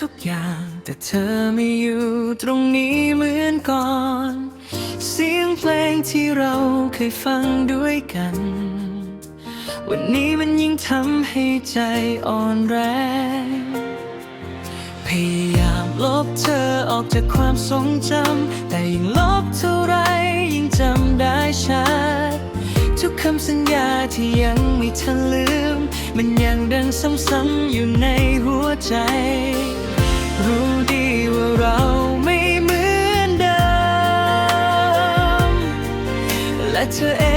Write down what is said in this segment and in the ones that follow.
ทุกอย่าง แต่เธอไม่อยู่ตรงนี้เหมือนก่อน เสียงเพลงที่เราเคยฟังด้วยกัน วันนี้มันยิ่งทำให้ใจอ่อนแรงพยายามลบเธอออกจากความทรงจำแต่ยิ่งลบเท่าไรยิ่งจำได้ชัดทุกคำสัญญาที่ยังไม่ทันลืม มันยังดังซ้ำๆอยู่ แล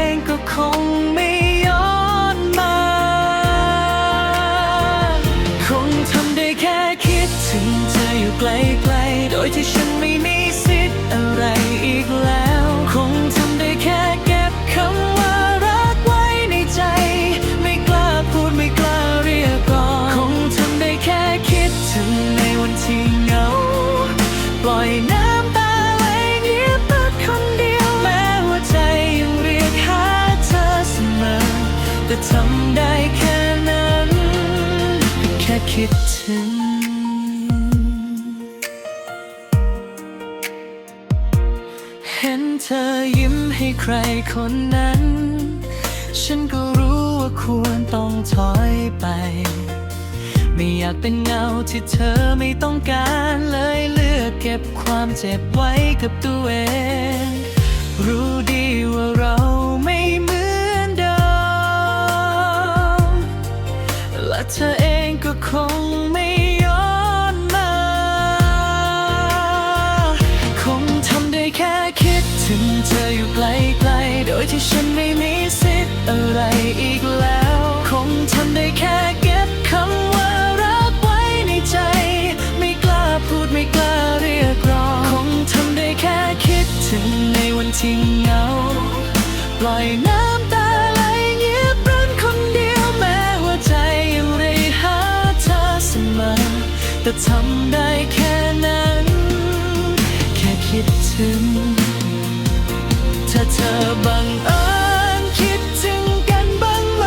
แต่ทำได้แค่นั้น แค่คิดถึง เห็นเธอยิ้มให้ใครคนนั้น ฉันก็รู้ว่าควรต้องถอยไป ไม่อยากเป็นเงาที่เธอไม่ต้องการเลยเลือกเก็บความเจ็บไว้กับตัวเอง รู้ดี ไกลๆ โดยที่ฉันไม่มีสิทธิ์อะไรอีกแล้ว คงทำได้แค่เก็บคำว่ารักไว้ในใจ ไม่กล้าพูดไม่กล้าเรียกร้อง คงทำได้แค่คิดถึงในวันที่เหงา ปล่อยน้ำตาไหลเงียบรันคนเดียวแม้หัวใจยังเรียกหาเธอเสมอ แต่ทำได้แค่นั้น แค่คิดถึง ถ้าเธอบังเอิญคิดถึงกันบ้างไหม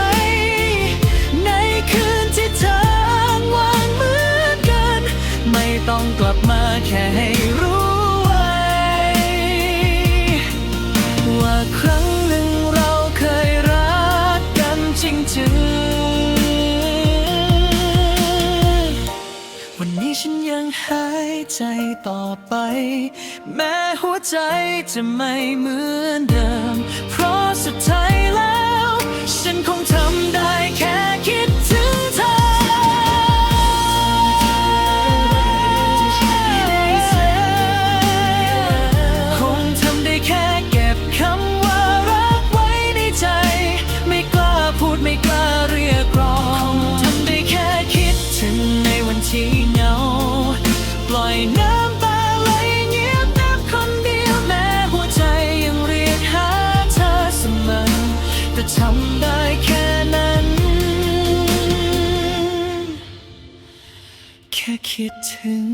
ในคืนที่เธออ้างวางเหมือนกัน ไม่ต้องกลับมาแค่ให้รู้ไว้ว่าคร ฉันยังหายใจต่อไป แม้หัวใจจะไม่เหมือนเดิม เพราะสุดท้ายแล้ว ฉันคงทำได้แค่คิดถึงเธอ คงทำได้แค่เก็บคำว่ารักไว้ในใจ ไม่กล้าพูดไม่กล้าเรียกร้อง คงทำได้แค่คิดถึงในวันที่เหงา น้ำตาไหลเงียบนับคนเดียวแม้หัวใจยังเรียกหาเธอเสมอแต่ทำได้แค่นั้น แค่คิดถึง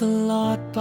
ตลอดไป